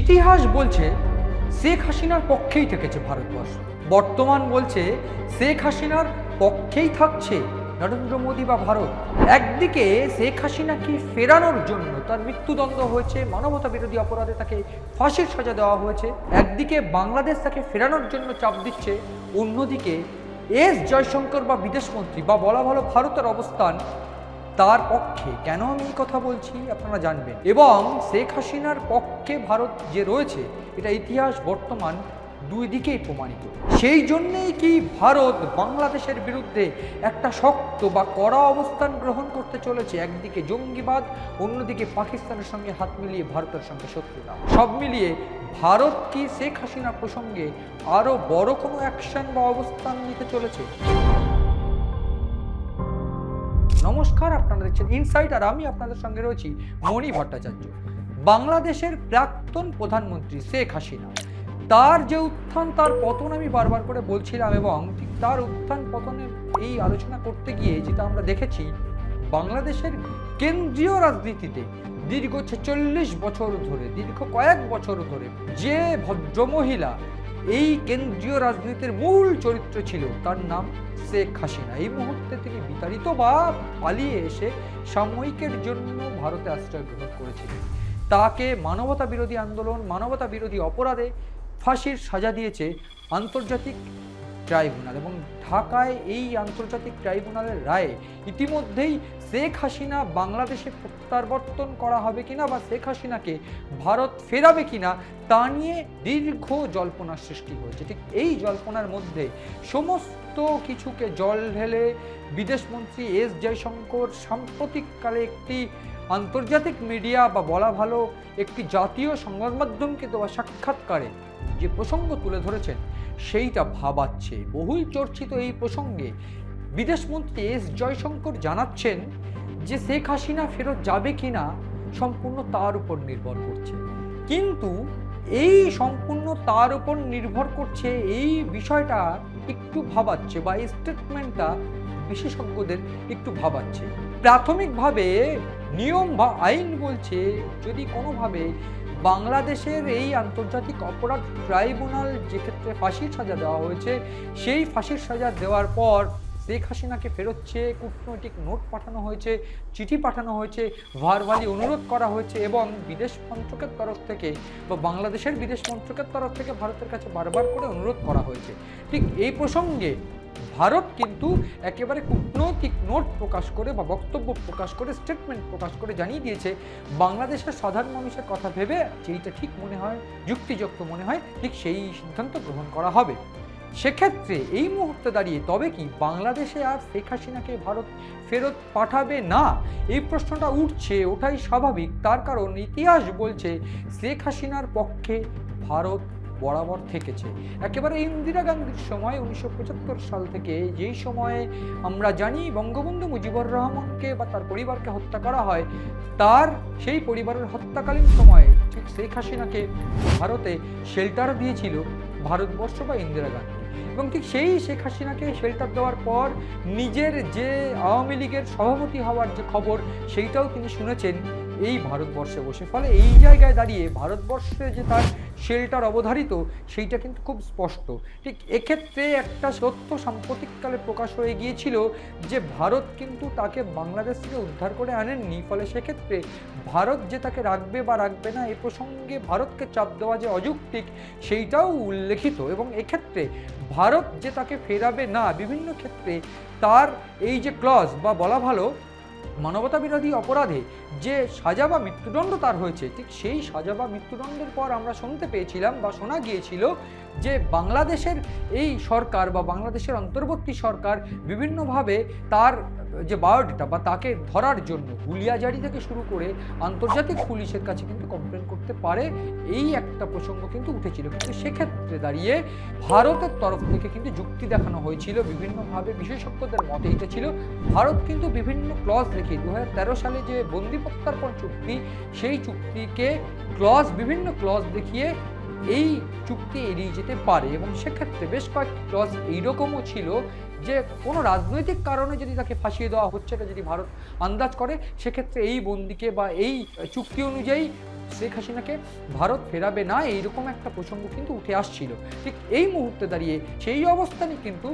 ইতিহাস বলছে শেখ হাসিনার পক্ষেই থেকেছে ভারতবর্ষ। বর্তমান বলছে শেখ হাসিনার পক্ষেই থাকছে নরেন্দ্র মোদী বা ভারত। একদিকে শেখ হাসিনাকে ফেরানোর জন্য তার মৃত্যুদণ্ড হয়েছে, মানবতা বিরোধী অপরাধে তাকে ফাঁসির সাজা দেওয়া হয়েছে, একদিকে বাংলাদেশ তাকে ফেরানোর জন্য চাপ দিচ্ছে, অন্যদিকে এস জয়শঙ্কর বা বিদেশমন্ত্রী বা বলা ভালো ভারতের অবস্থান তার পক্ষে। কেন আমি এই কথা বলছি? আপনারা জানবেন। এবং শেখ হাসিনার পক্ষে ভারত যে রয়েছে, এটা ইতিহাস বর্তমান দুই দিকেই প্রমাণিত। সেই জন্যেই কি ভারত বাংলাদেশের বিরুদ্ধে একটা শক্ত বা কড়া অবস্থান গ্রহণ করতে চলেছে? একদিকে জঙ্গিবাদ, অন্যদিকে পাকিস্তানের সঙ্গে হাত মিলিয়ে ভারতের সঙ্গে শত্রুতা। সব মিলিয়ে ভারত কি শেখ হাসিনা প্রসঙ্গে আরও বড় কোনো অ্যাকশন বা অবস্থান নিতে চলেছে? নমস্কার, আপনারা দেখছেন ইনসাইট আর আমি আপনাদের সঙ্গে রয়েছি মণি ভট্টাচার্য। বাংলাদেশের প্রাক্তন প্রধানমন্ত্রী শেখ হাসিনা, তার যে উত্থান, তার পতন আমি বারবার করে বলছিলাম এবং ঠিক তার উত্থান, পতনের এই আলোচনা করতে গিয়ে যেটা আমরা দেখেছি, বাংলাদেশের কেন্দ্রীয় রাজনীতিতে দীর্ঘ ছেচল্লিশ বছর ধরে, দীর্ঘ কয়েক বছর ধরে যে ভদ্রমহিলা এই কেন্দ্রীয় রাজনীতির মূল চরিত্র ছিল, তার নাম শেখ হাসিনা। এই মুহূর্তে তিনি বিতাড়িত বা পালিয়ে এসে সাময়িকের জন্য ভারতে আশ্রয় গ্রহণ করেছিলেন। তাকে মানবতা বিরোধী আন্দোলন মানবতা বিরোধী অপরাধে ফাঁসির সাজা দিয়েছে আন্তর্জাতিক ট্রাইব্যুনাল এবং ঢাকায় এই আন্তর্জাতিক ট্রাইব্যুনালের রায়ে ইতিমধ্যেই শেখ হাসিনা বাংলাদেশে প্রত্যাবর্তন করা হবে কিনা বা শেখ হাসিনাকে ভারত ফেরাবে কিনা তা নিয়ে দীর্ঘ জল্পনার সৃষ্টি হয়েছে। ঠিক এই জল্পনার মধ্যে সমস্ত কিছুকে জল ঢেলে বিদেশমন্ত্রী এস জয়শঙ্কর সাম্প্রতিককালে একটি আন্তর্জাতিক মিডিয়া বা বলা ভালো একটি জাতীয় সংবাদ মাধ্যমকে দেওয়া সাক্ষাৎকারে যে প্রসঙ্গ তুলে ধরেছেন সেইটা ভাবাচ্ছে। বহুল চর্চিত এই প্রসঙ্গে বিদেশমন্ত্রী এস জয়শঙ্কর জানাচ্ছেন যে শেখ হাসিনা ফেরত যাবে কিনা সম্পূর্ণ তার উপর নির্ভর করছে। কিন্তু এই সম্পূর্ণ তার উপর নির্ভর করছে এই বিষয়টা একটু ভাবাচ্ছে বা এই স্টেটমেন্টটা বিশেষজ্ঞদের একটু ভাবাচ্ছে। প্রাথমিকভাবে নিয়ম বা আইন বলছে যদি কোনোভাবে বাংলাদেশের এই আন্তর্জাতিক অপরাধ ট্রাইব্যুনাল যে ক্ষেত্রে ফাঁসির সাজা দেওয়া হয়েছে, সেই ফাঁসির সাজা দেওয়ার পর শেখ হাসিনাকে ফেরত কূটনৈতিক নোট পাঠানো হয়েছে, চিঠি পাঠানো হয়েছে ভারভালি অনুরোধ করা হয়েছে এবং বিদেশ মন্ত্রকের তরফ থেকে বা বাংলাদেশের বিদেশ মন্ত্রকের তরফ থেকে ভারতের কাছে বারবার করে অনুরোধ করা হয়েছে। ঠিক এই প্রসঙ্গে ভারত কিন্তু একেবারে কূটনৈতিক নোট প্রকাশ করে বা বক্তব্য প্রকাশ করে স্টেটমেন্ট প্রকাশ করে জানিয়ে দিয়েছে। বাংলাদেশের সাধারণ মানুষের কথা ভেবে যেইটা ঠিক মনে হয়, যুক্তিযুক্ত মনে হয়, ঠিক সেই সিদ্ধান্ত গ্রহণ করা হবে। সেক্ষেত্রে এই মুহূর্তে দাঁড়িয়ে তবে কি বাংলাদেশে আর শেখ হাসিনাকে ভারত ফেরত পাঠাবে না? এই প্রশ্নটা উঠছে, ওটাই স্বাভাবিক। তার কারণ ইতিহাস বলছে, শেখ হাসিনার পক্ষে ভারত বরাবর থেকেছে। একেবারে ইন্দিরা গান্ধীর সময় উনিশশো পঁচাত্তর সাল থেকে যেই সময়ে আমরা জানি বঙ্গবন্ধু মুজিবুর রহমানকে বা তার পরিবারকে হত্যা করা হয়, তার সেই পরিবারের হত্যাকালীন সময়ে ঠিক শেখ হাসিনাকে ভারতে শেল্টার দিয়েছিল ভারতবর্ষ বা ইন্দিরা গান্ধী। এবং ঠিক সেই শেখ হাসিনাকে শেল্টার দেওয়ার পর নিজের যে আওয়ামী লীগের সভাপতি হওয়ার যে খবর, সেইটাও তিনি শুনেছেন। এই ভারতবর্ষে বসে। ফলে এই জায়গায় দাঁড়িয়ে ভারতবর্ষে যে তার শেলটার অবধারিত, সেইটা কিন্তু খুব স্পষ্ট। ঠিক এক্ষেত্রে একটা সত্য সাম্প্রতিককালে প্রকাশ হয়ে গিয়েছিল যে ভারত কিন্তু তাকে বাংলাদেশ থেকে উদ্ধার করে আনেননি। ফলে সেক্ষেত্রে ভারত যে তাকে রাখবে বা রাখবে না, এ প্রসঙ্গে ভারতকে চাপ দেওয়া যে অযৌক্তিক, সেইটাও উল্লেখিত। এবং এক্ষেত্রে ভারত যে তাকে ফেরাবে না, বিভিন্ন ক্ষেত্রে তার এই যে ক্লজ বা বলা ভালো মানবতা বিরোধী অপরাধে যে সাজা বা মৃত্যুদণ্ড তার হয়েছে, ঠিক সেই সাজা বা মৃত্যুদণ্ডের পর আমরা শুনতে পেয়েছিলাম বা শোনা গিয়েছিল যে বাংলাদেশের এই সরকার বা বাংলাদেশের অন্তর্বর্তী সরকার বিভিন্নভাবে তার যে বায়োডেটা বা তাকে ধরার জন্য হুলিয়াজারি থেকে শুরু করে আন্তর্জাতিক পুলিশের কাছে কিন্তু কমপ্লেন করতে পারে এই একটা প্রসঙ্গ কিন্তু উঠেছিল। কিন্তু সেক্ষেত্রে দাঁড়িয়ে ভারতের তরফ থেকে কিন্তু যুক্তি দেখানো হয়েছিল, বিভিন্নভাবে বিশেষজ্ঞদের মতে এটা ছিল, ভারত কিন্তু বিভিন্ন ক্লজ রেখে দু সালে যে বন্দি প্রত্যার্পণ চুক্তি, সেই চুক্তিকে ক্লজ বিভিন্ন ক্লজ দেখিয়ে এই চুক্তি এড়িয়ে যেতে পারে এবং সেক্ষেত্রে বেশ কয়েকটি ক্লজ এইরকমও ছিল যে কোনো রাজনৈতিক কারণে যদি তাকে ফাঁসিয়ে দেওয়া হচ্ছে, এটা যদি ভারত আন্দাজ করে, সেক্ষেত্রে এই বন্দিকে বা এই চুক্তি অনুযায়ী শেখ হাসিনাকে ভারত ফেরাবে না, এইরকম একটা প্রসঙ্গ কিন্তু উঠে আসছিল। ঠিক এই মুহূর্তে দাঁড়িয়ে সেই অবস্থানে কিন্তু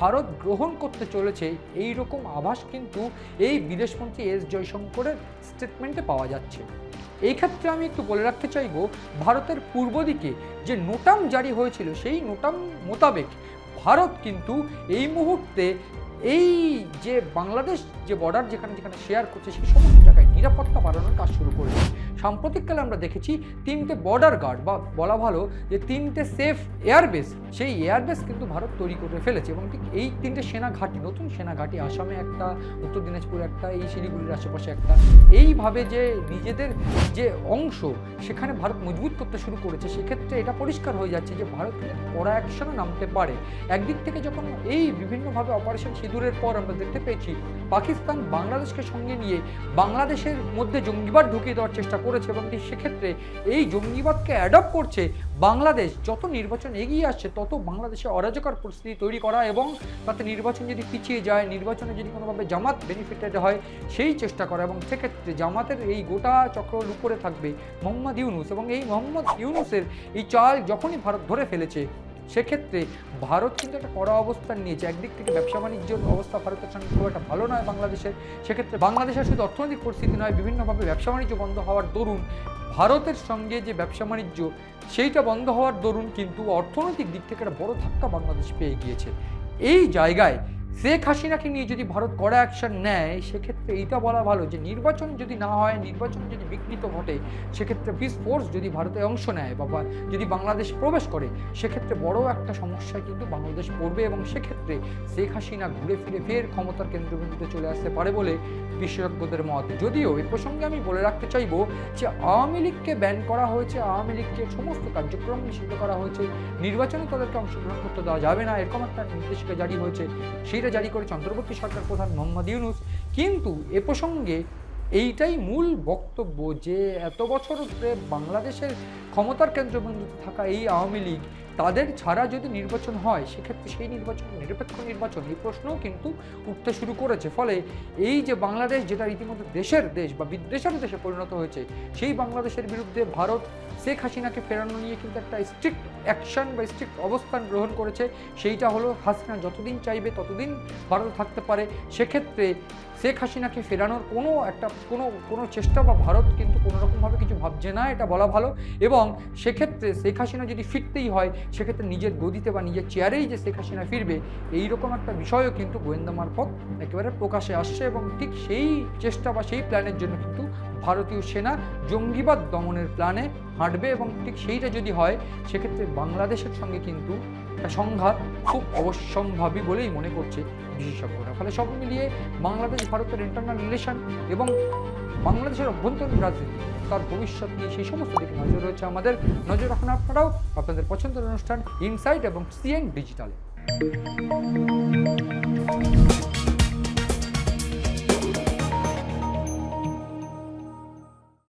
ভারত গ্রহণ করতে চলেছে এই রকম আভাস কিন্তু এই বিদেশমন্ত্রী এস জয়শঙ্করের স্টেটমেন্টে পাওয়া যাচ্ছে। এই ক্ষেত্রে আমি একটু বলে রাখতে চাইব, ভারতের পূর্ব দিকে যে নোটাম জারি হয়েছিল, সেই নোটাম মোতাবেক ভারত কিন্তু এই মুহূর্তে এই যে বাংলাদেশ যে বর্ডার যেখানে যেখানে শেয়ার করছে সেই সমস্ত জায়গায় নিরাপত্তা বাড়ানোর কাজ শুরু করেছে। সাম্প্রতিককালে আমরা দেখেছি তিনটে বর্ডার গার্ড বা বলা ভালো যে তিনটে সেফ এয়ারবেস সেই এয়ারবেস কিন্তু ভারত তৈরি করে ফেলেছে এবং ঠিক এই তিনটে সেনা ঘাঁটি নতুন সেনা ঘাঁটি আসামে একটা, উত্তর দিনাজপুর একটা, এই শিলিগুড়ির আশেপাশে একটা, এইভাবে যে নিজেদের যে অংশ সেখানে ভারত মজবুত করতে শুরু করেছে, সেক্ষেত্রে এটা পরিষ্কার হয়ে যাচ্ছে যে ভারত কড়া অ্যাকশনে নামতে পারে। একদিক থেকে যখন এই বিভিন্নভাবে অপারেশন সিঁদুরের পর আমরা দেখতে পেয়েছি, পাকিস্তান বাংলাদেশকে সঙ্গে নিয়ে বাংলাদেশের মধ্যে জঙ্গিবাদ ঢুকিয়ে দেওয়ার চেষ্টা করেছে এবং সেক্ষেত্রে এই জঙ্গিবাদকে অ্যাডপ্ট করছে বাংলাদেশ যত নির্বাচন এগিয়ে আসছে, তত বাংলাদেশে অরাজকর পরিস্থিতি তৈরি করা এবং তাতে নির্বাচন যদি পিছিয়ে যায়, নির্বাচনে যদি কোনোভাবে জামাত বেনিফিটেড হয়, সেই চেষ্টা করা এবং সেক্ষেত্রে জামাতের এই গোটা চক্র উপরে থাকবে মোহাম্মদ ইউনুস এবং এই মোহাম্মদ ইউনুসের এই চাল যখনই ভারত ধরে ফেলেছে সেক্ষেত্রে ভারত কিন্তু একটা কড়া অবস্থান নিয়েছে। একদিক থেকে ব্যবসা বাণিজ্যের অবস্থা ভারতের সঙ্গে খুব একটা ভালো নয় বাংলাদেশের। সেক্ষেত্রে বাংলাদেশের শুধু অর্থনৈতিক পরিস্থিতি নয়, বিভিন্নভাবে ব্যবসা বাণিজ্য বন্ধ হওয়ার দরুন ভারতের সঙ্গে যে ব্যবসা বাণিজ্য, সেইটা বন্ধ হওয়ার দরুন কিন্তু অর্থনৈতিক দিক থেকে একটা বড় ধাক্কা বাংলাদেশ পেয়ে গিয়েছে। এই জায়গায় শেখ হাসিনাকে নিয়ে যদি ভারত কড়া অ্যাকশন নেয়, সেক্ষেত্রে এইটা বলা ভালো যে নির্বাচন যদি না হয়, নির্বাচন যদি বিঘ্নিত ঘটে, সেক্ষেত্রে পিস ফোর্স যদি ভারতে অংশ নেয় বা যদি বাংলাদেশ প্রবেশ করে, সেক্ষেত্রে বড় একটা সমস্যায় কিন্তু বাংলাদেশ পড়বে এবং সেক্ষেত্রে শেখ হাসিনা ঘুরে ফিরে ফের ক্ষমতার কেন্দ্রবিন্দুতে চলে আসতে পারে বলে বিশেষজ্ঞদের মত। যদিও এ প্রসঙ্গে আমি বলে রাখতে চাইব যে আওয়ামী লীগকে ব্যান করা হয়েছে, আওয়ামী লীগকে সমস্ত কার্যক্রম নিষিদ্ধ করা হয়েছে, নির্বাচনে তাদেরকে অংশগ্রহণ করতে দেওয়া যাবে না, এরকম একটা নির্দেশিকা জারি হয়েছে সেইটা জারি করে অন্তর্বর্তী সরকার প্রধান মোহাম্মদ ইউনুস। কিন্তু এ প্রসঙ্গে এইটাই মূল বক্তব্য যে এত বছর বাংলাদেশের ক্ষমতার কেন্দ্রবিন্দুতে থাকা এই আওয়ামী লীগ, তাদের ছাড়া যদি নির্বাচন হয়, সেক্ষেত্রে সেই নির্বাচন, নিরপেক্ষ নির্বাচন এই প্রশ্নও কিন্তু উঠতে শুরু করেছে। ফলে এই যে বাংলাদেশ, যেটা রীতিমতো দেশের দেশ বা বিদ্বেষের দেশে পরিণত হয়েছে, সেই বাংলাদেশের বিরুদ্ধে ভারত শেখ হাসিনাকে ফেরানো নিয়ে কিন্তু একটা স্ট্রিক্ট অ্যাকশন বা স্ট্রিক্ট অবস্থান গ্রহণ করেছে, সেইটা হলো হাসিনা যতদিন চাইবে ততদিন ভারত থাকতে পারে। সেক্ষেত্রে শেখ হাসিনাকে ফেরানোর কোনো একটা, কোনো কোনো চেষ্টা বা ভারত কিন্তু কোনো রকমভাবে কিছু ভাবছে না, এটা বলা ভালো। এবং সেক্ষেত্রে শেখ হাসিনা যদি ফিরতেই হয়, সেক্ষেত্রে নিজের গদিতে বা নিজের চেয়ারেই যে শেখ হাসিনা ফিরবে এই রকম একটা বিষয়ও কিন্তু গোয়েন্দা মারফত একেবারে প্রকাশে আসছে এবং ঠিক সেই চেষ্টা বা সেই প্ল্যানের জন্য কিন্তু ভারতীয় সেনা জঙ্গিবাদ দমনের প্ল্যানে হাঁটবে এবং ঠিক সেইটা যদি হয়, সেক্ষেত্রে বাংলাদেশের সঙ্গে কিন্তু সংঘাত খুব অবশ্যম্ভাবী বলেই মনে করছে বিশেষজ্ঞরা। ফলে সব মিলিয়ে বাংলাদেশ, ভারতের ইন্টারনাল রিলেশন এবং বাংলাদেশের অভ্যন্তরীণ রাজনীতি, তার ভবিষ্যৎ নিয়ে সেই সমস্ত দিকে নজর রয়েছে আমাদের। নজর রাখুন আপনারাও আপনাদের পছন্দের অনুষ্ঠান ইনসাইট এবং সিএন ডিজিটালে